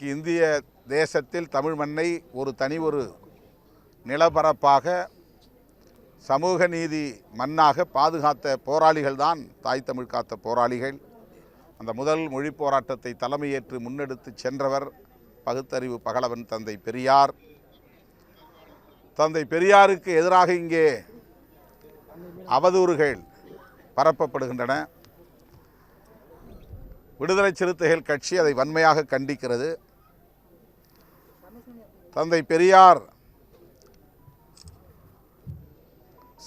இந்திய தேசத்தில் தமிழ் மண்ணை ஒரு தனி ஒரு நிலப்பரப்பாக சமூக நீதி மண்ணாக பாதுகாத்த போராளிகள் தான் தாய் தமிழ் காத்த போராளிகள். அந்த முதல் மொழி போராட்டத்தை தலைமையேற்று முன்னெடுத்து சென்றவர் பகுத்தறிவு பகலவன் தந்தை பெரியார். தந்தை பெரியாருக்கு எதிராக இங்கே அவதூறுகள் பரப்பப்படுகின்றன. விடுதலை சிறுத்தைகள் கட்சி அதை வன்மையாக கண்டிக்கிறது. தந்தை பெரியார்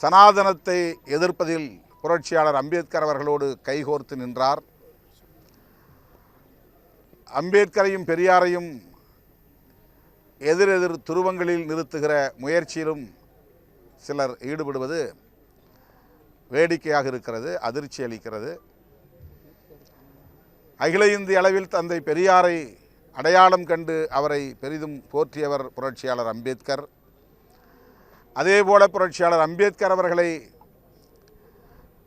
சனாதனத்தை எதிர்ப்பதில் புரட்சியாளர் அம்பேத்கர் அவர்களோடு கைகோர்த்து நின்றார். அம்பேத்கரையும் பெரியாரையும் எதிரெதிர் துருவங்களில் நிறுத்துகிற முயற்சியிலும் சிலர் ஈடுபடுவது வேடிக்கையாக இருக்கிறது அதிர்ச்சி அளிக்கிறது. அகில இந்திய அளவில் தந்தை பெரியாரை அடையாளம் கண்டு அவரை பெரிதும் போற்றியவர் புரட்சியாளர் அம்பேத்கர். அதேபோல புரட்சியாளர் அம்பேத்கர் அவர்களை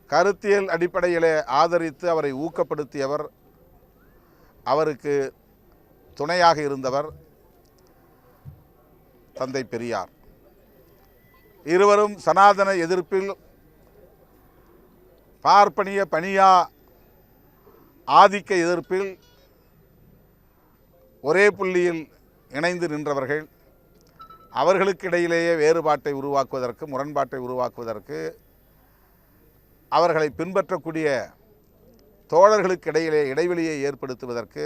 கருத்தியல் அடிப்படையிலே ஆதரித்து அவரை ஊக்கப்படுத்தியவர். அவருக்கு துணையாக இருந்தவர் தந்தை பெரியார். இருவரும் சனாதன எதிர்ப்பில் பார்ப்பனிய பணியா ஆதிக்க எதிர்ப்பில் ஒரே புள்ளியில் இணைந்து நின்றவர்கள் அவர்களுக்கு இடையிலேயே வேறுபாட்டை உருவாக்குவதற்கு முரண்பாட்டை உருவாக்குவதற்கு அவர்களை பின்பற்றக்கூடிய தோழர்களுக்கிடையிலே இடைவெளியை ஏற்படுத்துவதற்கு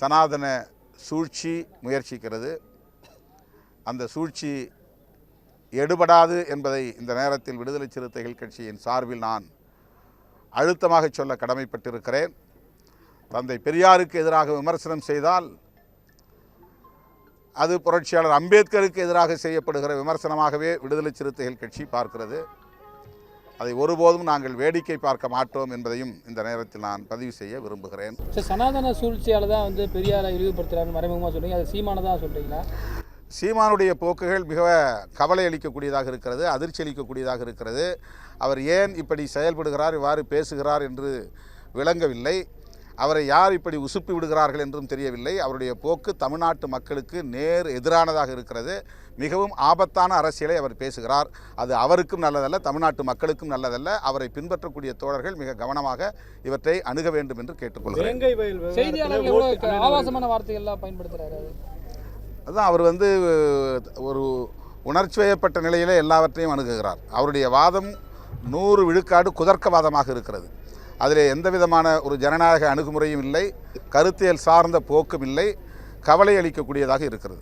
சனாதன சூழ்ச்சி முயற்சிக்கிறது. அந்த சூழ்ச்சி எடுபடாது என்பதை இந்த நேரத்தில் விடுதலை சிறுத்தைகள் கட்சியின் சார்பில் நான் அழுத்தமாக சொல்ல கடமைப்பட்டிருக்கிறேன். தந்தை பெரியாருக்கு எதிராக விமர்சனம் செய்தால் அது புரட்சியாளர் அம்பேத்கருக்கு எதிராக செய்யப்படுகிற விமர்சனமாகவே விடுதலை சிறுத்தைகள் கட்சி பார்க்கிறது. அதை ஒருபோதும் நாங்கள் வேடிக்கை பார்க்க மாட்டோம் என்பதையும் இந்த நேரத்தில் நான் பதிவு செய்ய விரும்புகிறேன். சார் சனாதன சூழ்ச்சியால் தான் வந்து பெரியாரை இழிவுபடுத்துறாருன்னு மறைமுகமாக சொல்றீங்க. அது சீமானை தான் சொல்றீங்களா? சீமானுடைய போக்குகள் மிக கவலை அளிக்கக்கூடியதாக இருக்கிறது அதிர்ச்சி அளிக்கக்கூடியதாக இருக்கிறது. அவர் ஏன் இப்படி செயல்படுகிறார் இவ்வாறு பேசுகிறார் என்று விளங்கவில்லை. அவரை யார் இப்படி உசுப்பி விடுகிறார்கள் என்றும் தெரியவில்லை. அவருடைய போக்கு தமிழ்நாட்டு மக்களுக்கு நேர் எதிரானதாக இருக்கிறது. மிகவும் ஆபத்தான அரசியலை அவர் பேசுகிறார். அது அவருக்கும் நல்லதல்ல தமிழ்நாட்டு மக்களுக்கும் நல்லதல்ல. அவரை பின்பற்றக்கூடிய தோழர்கள் மிக கவனமாக இவற்றை அணுக வேண்டும் என்று கேட்டுக்கொள்கிறேன். வேங்கை வயல் செய்தியாளர்கள் எவ்வளோ ஆபாசமான வார்த்தைகள்லாம் பயன்படுத்துறாரு அது? அதான் அவர் வந்து ஒரு உணர்ச்சி வயப்பட்ட நிலையிலே எல்லாவற்றையும் அணுகுகிறார். அவருடைய வாதம் நூறு விழுக்காடு குதர்க்கவாதமாக இருக்கிறது. அதில் எந்த விதமான ஒரு ஜனநாயக அணுகுமுறையும் இல்லை கருத்தியல் சார்ந்த போக்கும் இல்லை கவலை அளிக்கக்கூடியதாக இருக்கிறது.